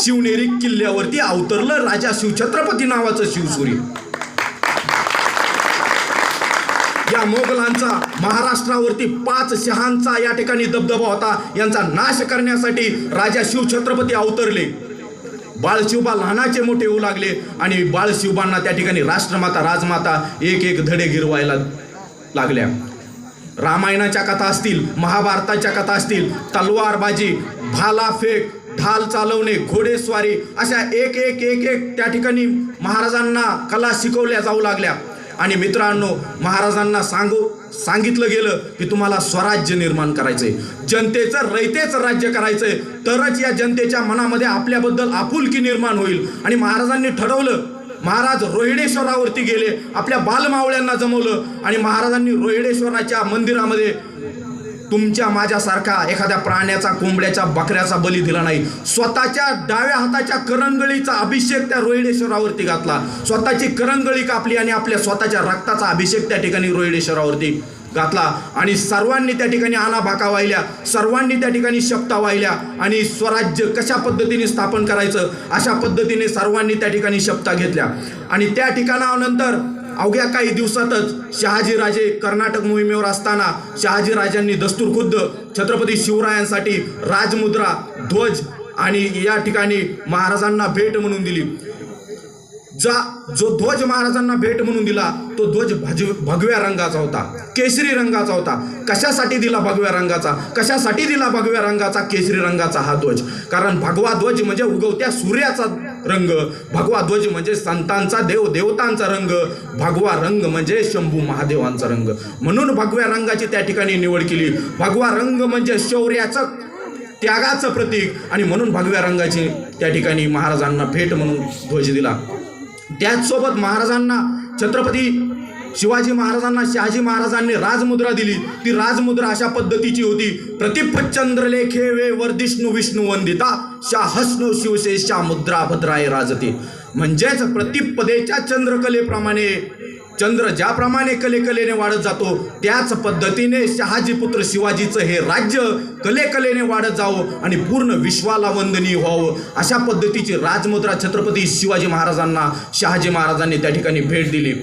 शिवनेरी किल्ल्यावरती अवतरलं राजा शिवछत्रपती नावाचं शिवसूर्य या मोगलांचा महाराष्ट्रावरती पाच शहांचा या ठिकाणी दबदबा होता. यांचा नाश करण्यासाठी राजा शिवछत्रपती अवतरले. बाळशिवबा लहानाचे मोठे होऊ लागले आणि बाळशिवबांना त्या ठिकाणी राष्ट्रमाता राजमाता एक एक धडे गिरवायला लागल्या. रामायणाच्या कथा असतील महाभारताच्या कथा असतील तलवारबाजी भाला फेक ढाल चालवणे घोडेस्वारी अशा एक एक एक एक त्या ठिकाणी महाराजांना कला शिकवल्या जाऊ लागल्या. आणि मित्रांनो महाराजांना सांगू सांगितलं गेलं की तुम्हाला स्वराज्य निर्माण करायचंय. जनतेचं रयतेच राज्य करायचंय. तरच या जनतेच्या मनामध्ये आपल्याबद्दल आपुलकी निर्माण होईल. आणि महाराजांनी ठरवलं महाराज रोहिडेश्वरावरती गेले आपल्या बालमावळ्यांना जमवलं. आणि महाराजांनी रोहिडेश्वराच्या मंदिरामध्ये तुमच्या माझ्यासारखा एखाद्या प्राण्याचा कोंबड्याचा बकऱ्याचा बली दिला नाही. स्वतःच्या डाव्या हाताच्या करंगळीचा अभिषेक त्या रोहिडेश्वरावरती घातला. स्वतःची करंगळी कापली आणि आपल्या स्वतःच्या रक्ताचा अभिषेक त्या ठिकाणी रोहिडेश्वरावरती घातला. आणि सर्वांनी त्या ठिकाणी आणाभाका वाहिल्या सर्वांनी त्या ठिकाणी शपथा वाहिल्या आणि स्वराज्य कशा पद्धतीने स्थापन करायचं अशा पद्धतीने सर्वांनी त्या ठिकाणी शपथा घेतल्या. आणि त्या ठिकाणानंतर अवघ्या काही दिवसातच शहाजीराजे कर्नाटक मोहिमेवर असताना शहाजीराजांनी दस्तूर खुद्द छत्रपती शिवरायांसाठी राजमुद्रा ध्वज आणि या ठिकाणी महाराजांना भेट म्हणून दिली. जा जो ध्वज महाराजांना भेट म्हणून दिला तो ध्वज भज भगव्या रंगाचा होता केशरी रंगाचा होता. कशासाठी दिला भगव्या रंगाचा? कशासाठी दिला भगव्या रंगाचा? केशरी रंगाचा हा ध्वज. कारण भगवा ध्वज म्हणजे उगवत्या सूर्याचा रंग. भगवा ध्वज म्हणजे संतांचा देव देवतांचा रंग. भगवा रंग म्हणजे शंभू महादेवांचा रंग. म्हणून भगव्या रंगाची त्या ठिकाणी निवड केली. भगवा रंग म्हणजे शौर्याचं त्यागाचं प्रतीक. आणि म्हणून भगव्या रंगाची त्या ठिकाणी महाराजांना भेट म्हणून ध्वज दिला. त्याचसोबत महाराजांना छत्रपती शिवाजी महाराजांना शहाजी महाराजांनी राजमुद्रा दिली. ती राजमुद्रा अशा पद्धतीची होती. प्रतिप चंद्रलेखे वे वर्धिष्णू विष्णू वंदिता शाहस्नो शिवशेषा मुद्रा भद्राय राजते. म्हणजेच प्रतिपदेच्या चंद्रकलेप्रमाणे चंद्र ज्याप्रमाणे कलेकलेने वाढत जातो त्याच पद्धतीने शहाजी पुत्र शिवाजीचं हे राज्य कलेकलेने वाढत जावं आणि पूर्ण विश्वाला वंदनीय व्हावं. अशा पद्धतीची राजमुद्रा छत्रपती शिवाजी महाराजांना शहाजी महाराजांनी त्या ठिकाणी भेट दिली.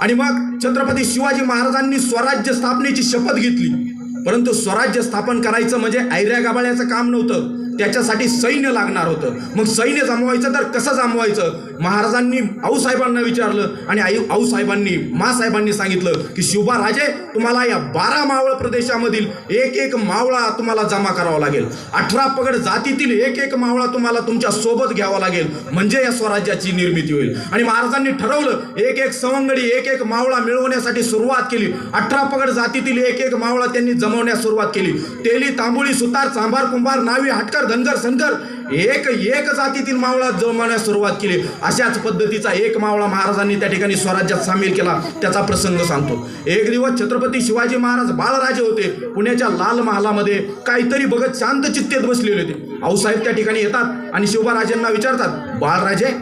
आणि मग छत्रपती शिवाजी महाराजांनी स्वराज्य स्थापनेची शपथ घेतली. परंतु स्वराज्य स्थापन करायचं म्हणजे ऐऱ्या गाबाळ्याचं काम नव्हतं. त्याच्यासाठी सैन्य लागणार होतं. मग सैन्य जमवायचं तर कसं जमवायचं? महाराजांनी आऊसाहेबांना विचारलं आणि आई आऊसाहेबांनी मासाहेबांनी सांगितलं की शिवबा राजे तुम्हाला या बारा मावळ प्रदेशामधील एक एक मावळा तुम्हाला जमा करावा लागेल. अठरा पगड जातीतील एक एक मावळा तुम्हाला तुमच्यासोबत घ्यावा लागेल. म्हणजे या स्वराज्याची निर्मिती होईल. आणि महाराजांनी ठरवलं एक एक सवंगडी एक एक मावळा मिळवण्यासाठी सुरुवात केली. अठरा पगड जातीतील एक एक मावळा त्यांनी जमवण्यास सुरुवात केली. तेली तांबुळी सुतार चांभार कुंभार नावी हटकर धनगर सनकर एक एक जातीतील मावळा जमवण्यास सुरुवात केली. अशाच पद्धतीचा एक मावळा महाराजांनी त्या ठिकाणी स्वराज्यात सामील केला. त्याचा प्रसंग सांगतो. एक दिवस छत्रपती शिवाजी महाराज बाळराजे होते. पुण्याच्या लाल महालामध्ये काहीतरी बघत शांत चित्तेत बसलेले होते. आऊसाहेब त्या ठिकाणी येतात आणि शिवबाराजांना विचारतात बाळराजे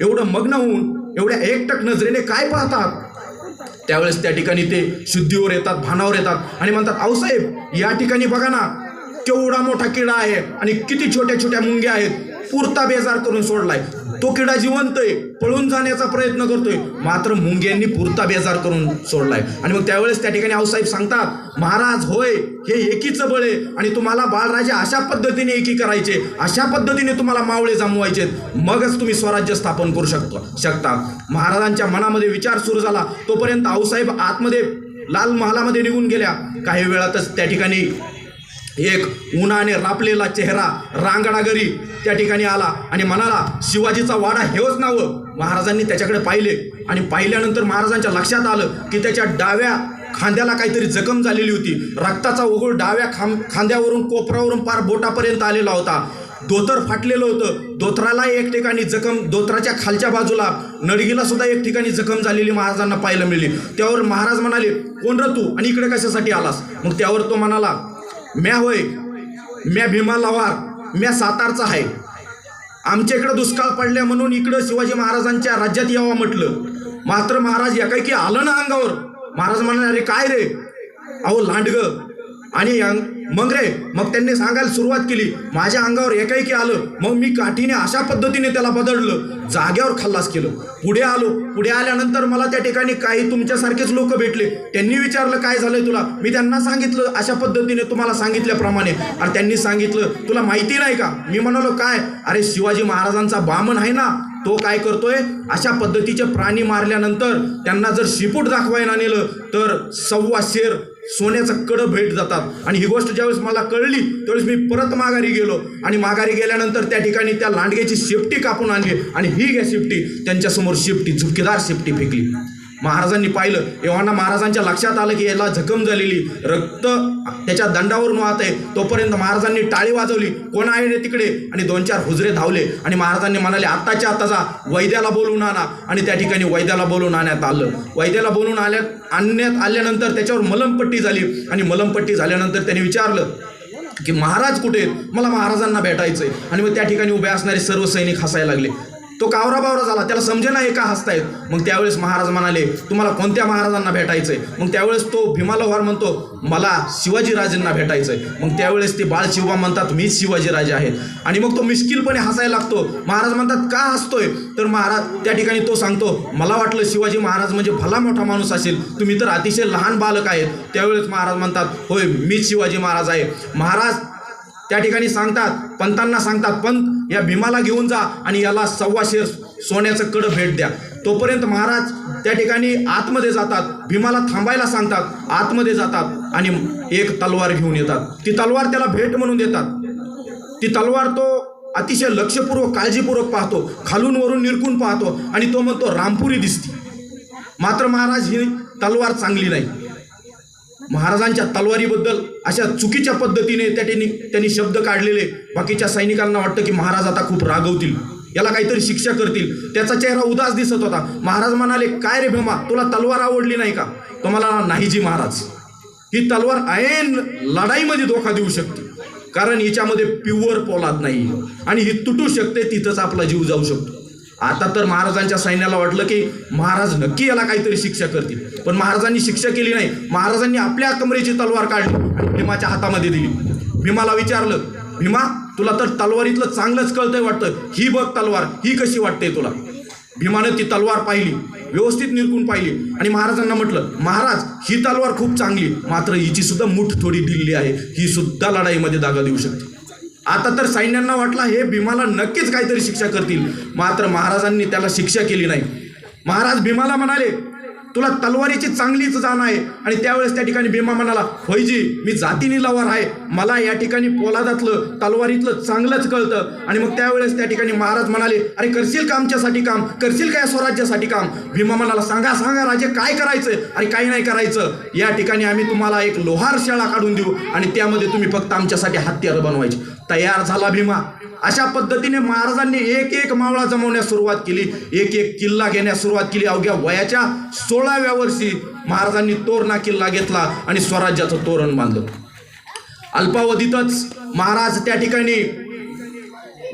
एवढं मग्न होऊन एवढ्या एकटक नजरेने काय पाहतात? त्यावेळेस त्या ठिकाणी ते शुद्धीवर येतात भानावर येतात आणि म्हणतात आऊसाहेब या ठिकाणी बघा ना केवढा मोठा किडा आहे आणि किती छोट्या छोट्या मुंग्या आहेत पुरता बेजार करून सोडलाय. तो किडा जिवंत आहे पळून जाण्याचा प्रयत्न करतोय मात्र मुंग्यांनी पुरता बेजार करून सोडलाय. आणि मग त्यावेळेस त्या ठिकाणी आऊसाहेब सांगतात महाराज होय हे एकीचं बळ आहे आणि तुम्हाला बाळराजे अशा पद्धतीने एकी करायचे अशा पद्धतीने तुम्हाला मावळे जमवायचे मगच तुम्ही स्वराज्य स्थापन करू शकतो शकता. महाराजांच्या मनामध्ये विचार सुरू झाला. तोपर्यंत आऊसाहेब आतमध्ये लाल महालामध्ये निघून गेल्या. काही वेळातच त्या ठिकाणी एक उन्हाने रापलेला चेहरा रांगडागरी त्या ठिकाणी आला आणि म्हणाला शिवाजीचा वाडा हेच नावं. महाराजांनी त्याच्याकडे पाहिले आणि पाहिल्यानंतर महाराजांच्या लक्षात आलं की त्याच्या डाव्या खांद्याला काहीतरी जखम झालेली होती. रक्ताचा ओघळ डाव्या खांब खांद्यावरून कोपरावरून पार बोटापर्यंत आलेला होता. धोतर फाटलेलं होतं. धोतराला एक ठिकाणी जखम दोतराच्या खालच्या बाजूला नडगीला सुद्धा एक ठिकाणी जखम झालेली महाराजांना पाहायला मिळाली. त्यावर महाराज म्हणाले कोण र तू? आणि इकडे कशासाठी आलास? मग त्यावर तो म्हणाला म्या होय. म्या भीमा लवार. म्या सातारचा आहे. आमच्या इकडं दुष्काळ पडल्या म्हणून इकडं शिवाजी महाराजांच्या राज्यात यावं म्हटलं. मात्र महाराज एकाएकी आलं ना अंगावर. महाराज म्हणाले अरे काय रे? अहो लांडग. आणि अंग- मग रे मग त्यांनी सांगायला सुरुवात केली. माझ्या अंगावर एकाएकी आलं. मग मी काठीने अशा पद्धतीने त्याला बदललं जाग्यावर खल्लास केलं. पुढे आलो. पुढे आल्यानंतर मला त्या ठिकाणी काही तुमच्यासारखेच लोक भेटले. त्यांनी विचारलं काय झालंय तुला? मी त्यांना सांगितलं अशा पद्धतीने तुम्हाला सांगितल्याप्रमाणे. अरे त्यांनी सांगितलं तुला माहिती नाही का? मी म्हणालो काय? अरे शिवाजी महाराजांचा बामन आहे ना तो काय करतोय? अशा पद्धतीचे प्राणी मारल्यानंतर त्यांना जर शिपूट दाखवायला नेलं तर सव्वा शेर सोन्याचं कडं भेट जातात. आणि ही गोष्ट ज्यावेळेस मला कळली त्यावेळेस मी परत माघारी गेलो. आणि माघारी गेल्यानंतर त्या ठिकाणी त्या लांडग्याची शेपटी कापून आणली. आणि ही घ्या शेपटी त्यांच्यासमोर शेपटी झुपकेदार शेपटी फेकली. महाराजांनी पाहिलं. एव्हाना महाराजांच्या लक्षात आलं की याला जखम झालेली. रक्त त्याच्या दंडावरून वाहत आहे. तोपर्यंत महाराजांनी टाळी वाजवली. कोण आहे रे तिकडे? आणि दोन चार हुजरे धावले. आणि महाराजांनी म्हणाले आत्ताच्या आत्ताचा वैद्याला बोलवून आणा. आणि त्या ठिकाणी वैद्याला बोलवून आणण्यात आलं. वैद्याला बोलवून आल्या आणण्यात आल्यानंतर त्याच्यावर मलमपट्टी झाली. आणि मलमपट्टी झाल्यानंतर त्याने विचारलं की महाराज कुठे आहेत? मला महाराजांना भेटायचंय. आणि मग त्या ठिकाणी उभे असणारे सर्व सैनिक हसायला लागले. तो कावरा बावरा झाला त्याला समजे नाही का हसतायत? मग त्यावेळेस महाराज म्हणाले तुम्हाला कोणत्या महाराजांना भेटायचंय? मग त्यावेळेस तो भीमालोहार म्हणतो मला शिवाजीराजेंना भेटायचंय. मग त्यावेळेस ते बाळ शिवबा म्हणतात मीच शिवाजीराजे आहेत आणि मग तो मिश्किलपणे हसायला लागतो. महाराज म्हणतात का हसतोय? तर महाराज त्या ठिकाणी तो सांगतो मला वाटलं शिवाजी महाराज म्हणजे भला मोठा माणूस असेल. तुम्ही तर अतिशय लहान बालक आहेत. त्यावेळेस महाराज म्हणतात होय मीच शिवाजी महाराज आहे. महाराज त्या ठिकाणी सांगतात पंतांना सांगतात पंत या भीमाला घेऊन जा आणि याला सव्वाशे सोन्याचं कडं भेट द्या. तोपर्यंत महाराज त्या ठिकाणी आतमध्ये जातात भीमाला थांबायला सांगतात आतमध्ये जातात आणि एक तलवार घेऊन येतात. ती तलवार त्याला भेट म्हणून देतात. ती तलवार तो अतिशय लक्षपूर्वक काळजीपूर्वक पाहतो खालून वरून निरकून पाहतो आणि तो म्हणतो रामपुरी दिसती. मात्र महाराज ही तलवार चांगली नाही. महाराजांच्या तलवारीबद्दल अशा चुकीच्या पद्धतीने त्या त्यांनी त्यांनी शब्द काढलेले. बाकीच्या सैनिकांना वाटतं की महाराज आता खूप रागवतील. याला काहीतरी शिक्षा करतील. त्याचा चेहरा उदास दिसत होता. महाराज म्हणाले काय रे भीमा तुला तलवार आवडली नाही का? तो मला नाही जी महाराज. ही तलवार ऐन लढाईमध्ये धोका देऊ शकते. कारण हिच्यामध्ये प्युअर पोलाद नाही. आणि ही तुटू शकते तिथंच आपला जीव जाऊ शकतो. आता तर महाराजांच्या सैन्याला वाटलं की महाराज नक्की याला काहीतरी शिक्षा करतील. पण महाराजांनी शिक्षा केली नाही. महाराजांनी आपल्या कमरेची तलवार काढली आणि भीमाच्या हातामध्ये दिली. भीमाला विचारलं भीमा तुला तर तलवारीतलं चांगलंच कळतंय वाटतं. ही बघ तलवार ही कशी वाटते तुला? भीमानं ती तलवार पाहिली व्यवस्थित निरकून पाहिली आणि महाराजांना म्हटलं महाराज ही तलवार खूप चांगली मात्र हिची सुद्धा मुठ थोडी दिलेली आहे. ही सुद्धा लढाईमध्ये दागा देऊ शकते. आता तर सैन्यांना वाटला हे भीमाला नक्कीच काहीतरी शिक्षा करतील. मात्र महाराजांनी त्याला शिक्षा केली नाही. महाराज भीमाला म्हणाले तुला तलवारीची चांगलीच जाण आहे. आणि त्यावेळेस त्या ठिकाणी भीमा म्हणाला होयजी मी जातीने लवार आहे. मला या ठिकाणी पोलादातलं तलवारीतलं चांगलंच कळतं. आणि मग त्यावेळेस त्या ठिकाणी महाराज म्हणाले अरे करशील का आमच्यासाठी काम? करशील का या स्वराज्यासाठी काम? भीमा म्हणाला सांगा सांगा राजे काय करायचं अरे काही नाही करायचं. या ठिकाणी आम्ही तुम्हाला एक लोहार शाळा काढून देऊ आणि त्यामध्ये तुम्ही फक्त आमच्यासाठी हत्यारं बनवायची. तयार झाला भीमा. अशा पद्धतीने महाराजांनी एक एक मावळा जमवण्यास सुरुवात केली. एक एक किल्ला घेण्यास सुरुवात केली. अवघ्या वयाच्या सोळाव्या वर्षी महाराजांनी तोरणा किल्ला घेतला आणि स्वराज्याचं तोरण बांधलं. अल्पावधीतच महाराज त्या ठिकाणी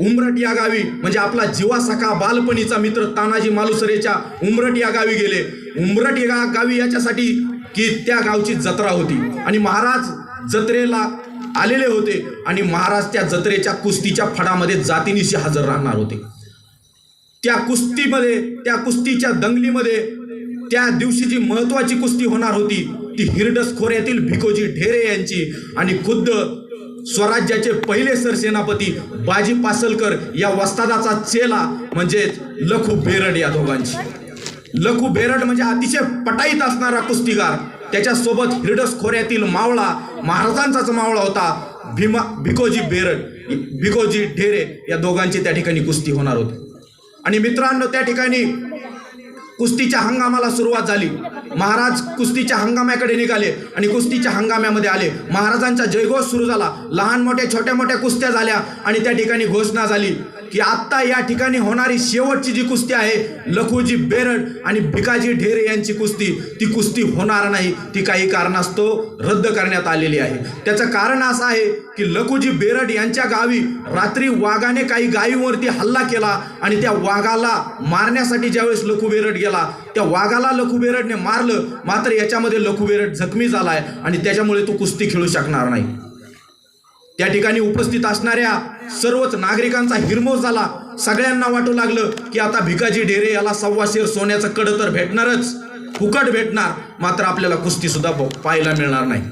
उमरट या गावी म्हणजे आपला जीवा सखा बालपणीचा मित्र तानाजी मालुसरेच्या उमरट या गावी गेले. उमरट या गावी याच्यासाठी की त्या गावची जत्रा होती. आणि महाराज जत्रेला आलेले होते आणि महाराज त्या जत्रेच्या कुस्तीच्या फडामध्ये जातीनिशी हजर राहणार होते. त्या कुस्तीमध्ये त्या कुस्तीच्या दंगलीमध्ये त्या दिवशी जी महत्वाची कुस्ती होणार होती ती हिरडस खोऱ्यातील भिकोजी ढेरे यांची आणि खुद्द स्वराज्याचे पहिले सरसेनापती बाजी पासलकर या वस्तादाचा चेला म्हणजे लखू बेरड या दोघांची. लखू बेरड म्हणजे अतिशय पटाईत असणारा कुस्तीगार. त्याच्यासोबत हिरडस खोऱ्यातील मावळा महाराजांचाच मावळा होता भीमा भिकोजी बेरड. भिकोजी ढेरे या दोघांची त्या ठिकाणी कुस्ती होणार होती. आणि मित्रांनो त्या ठिकाणी कुस्तीच्या हंगामाला सुरुवात झाली. महाराज कुस्तीच्या हंगाम्याकडे निघाले आणि कुस्तीच्या हंगाम्यामध्ये आले. महाराजांचा जयघोष सुरू झाला. लहान मोठ्या छोट्या मोठ्या कुस्त्या झाल्या आणि त्या ठिकाणी घोषणा झाली की आत्ता या ठिकाणी होणारी शेवटची जी कुस्ती आहे लखुजी बेरड आणि भिकाजी ढेरे यांची कुस्ती ती कुस्ती होणार नाही. ती काही कारणास्तव रद्द करण्यात आलेली आहे. त्याचं कारण असं आहे की लखुजी बेरड यांच्या गावी रात्री वाघाने काही गायीवरती हल्ला केला आणि त्या वाघाला मारण्यासाठी ज्यावेळेस लखू बेरड गेला त्या वाघाला लखू बेरडने मारलं. मात्र याच्यामध्ये लखू बेरड जखमी झालाय आणि त्याच्यामुळे तो कुस्ती खेळू शकणार नाही. त्या ठिकाणी उपस्थित असणाऱ्या सर्वच नागरिकांचा हिरमोस झाला. सगळ्यांना वाटू लागलं की आता भिकाजी ढेरे याला सव्वा शेर सोन्याचं कडं तर भेटणारच. फुकट भेटणार. मात्र आपल्याला कुस्ती सुद्धा पाहायला मिळणार नाही.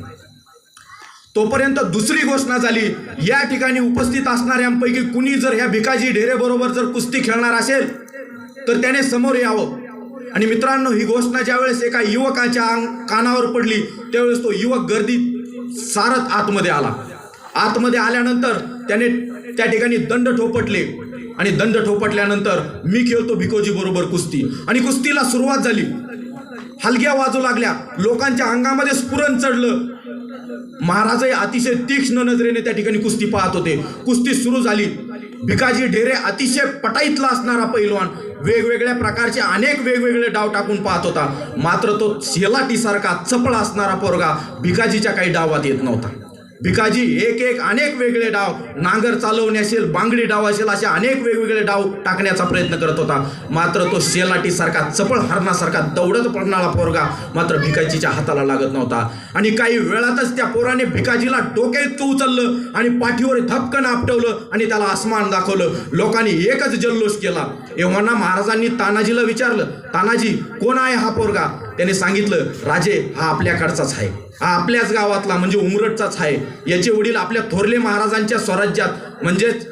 तोपर्यंत दुसरी घोषणा झाली. या ठिकाणी उपस्थित असणाऱ्यांपैकी कुणी जर ह्या भिकाजी ढेरे बरोबर जर कुस्ती खेळणार असेल तर त्याने समोर यावं. आणि मित्रांनो ही घोषणा ज्यावेळेस एका युवकाच्या अंग- कानावर पडली त्यावेळेस तो युवक गर्दीत सारत आतमध्ये आला. आतमध्ये आल्यानंतर त्याने त्या ठिकाणी दंड ठोपटले आणि दंड ठोपटल्यानंतर मी खेळतो भिकोजी बरोबर कुस्ती. आणि कुस्तीला सुरुवात झाली. हलग्या वाजू लागल्या. लोकांच्या अंगामध्ये स्फुरण चढलं. महाराजही अतिशय तीक्ष्ण नजरेने त्या ठिकाणी कुस्ती पाहत होते. कुस्ती सुरू झाली. भिकाजी ढेरे अतिशय पटाईतला असणारा पैलवान वेगवेगळ्या प्रकारचे अनेक वेगवेगळे डाव टाकून पाहत होता. मात्र तो सेलाटीसारखा चपळ असणारा पोरगा भिकाजीच्या काही डावात येत नव्हता. भिकाजी एक एक अनेक वेगळे डाव. नांगर चालवणे असेल बांगडी डाव असेल असे अनेक वेगवेगळे डाव टाकण्याचा प्रयत्न करत होता. मात्र तो शेलाटी सारखा चपळ हरणासारखा दौडत पडणारा पोरगा मात्र भिकाजीच्या हाताला लागत नव्हता. आणि काही वेळातच त्या पोराने भिकाजीला डोक्यात उचललं आणि पाठीवर धपकन आपटवलं आणि त्याला आसमान दाखवलं. लोकांनी एकच जल्लोष केला. एव्हाना महाराजांनी तानाजीला विचारलं तानाजी कोण आहे हा पोरगा? त्याने सांगितलं राजे हा आपल्याकडचाच आहे. हा आपल्याच गावातला म्हणजे उमरटचाच आहे. याचे वडील आपल्या थोरले महाराजांच्या स्वराज्यात म्हणजेच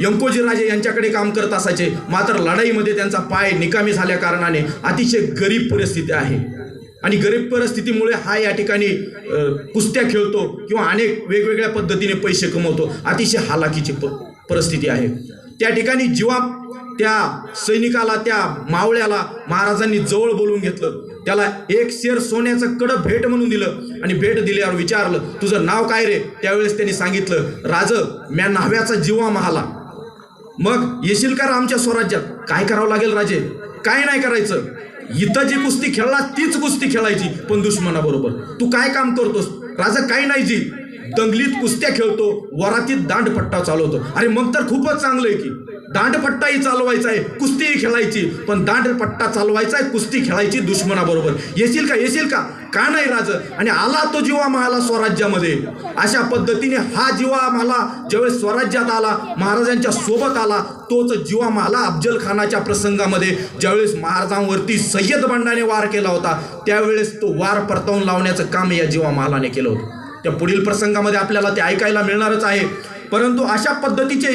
यंकोजीराजे यांच्याकडे काम करत असायचे. मात्र लढाईमध्ये त्यांचा पाय निकामी झाल्या कारणाने अतिशय गरीब परिस्थिती आहे. आणि गरीब परिस्थितीमुळे हा या ठिकाणी कुस्त्या खेळतो किंवा अनेक वेगवेगळ्या पद्धतीने पैसे कमवतो. अतिशय हालाकीची प परिस्थिती आहे. त्या ठिकाणी जीवा त्या सैनिकाला त्या मावळ्याला महाराजांनी जवळ बोलून घेतलं. त्याला एक शेर सोन्याचं कडं भेट म्हणून दिलं. आणि भेट दिल्यावर विचारलं तुझं नाव काय रे? त्यावेळेस त्यांनी सांगितलं राज म्या नाव्याचा जीवा महाला. मग येशील का आमच्या स्वराज्यात? काय करावं लागेल राजे? काय नाही करायचं. इथं जी कुस्ती खेळला तीच कुस्ती खेळायची पण दुश्मनाबरोबर. तू काय काम करतोस? राजा काय नाही जी. दंगलीत कुस्त्या खेळतो वरातीत दांडपट्टा चालवतो. अरे मग तर खूपच चांगलं आहे की. दांडपट्टाही चालवायचा आहे कुस्तीही खेळायची. पण दांडपट्टा चालवायचा आहे कुस्ती खेळायची दुश्मनाबरोबर. येशील का येशील का? का नाही राज? आणि आला तो जीवा मला स्वराज्यामध्ये. अशा पद्धतीने हा जीवा मला ज्यावेळेस स्वराज्यात आला महाराजांच्या सोबत आला तोच जीवा मला अफजल खानाच्या प्रसंगामध्ये ज्यावेळेस महाराजांवरती सय्यद बंडाने वार केला होता त्यावेळेस तो वार परतवून लावण्याचं काम या जीवा महालाने केलं होतं. त्या पुढील प्रसंगामध्ये आपल्याला ते ऐकायला मिळणारच आहे. परंतु अशा पद्धतीचे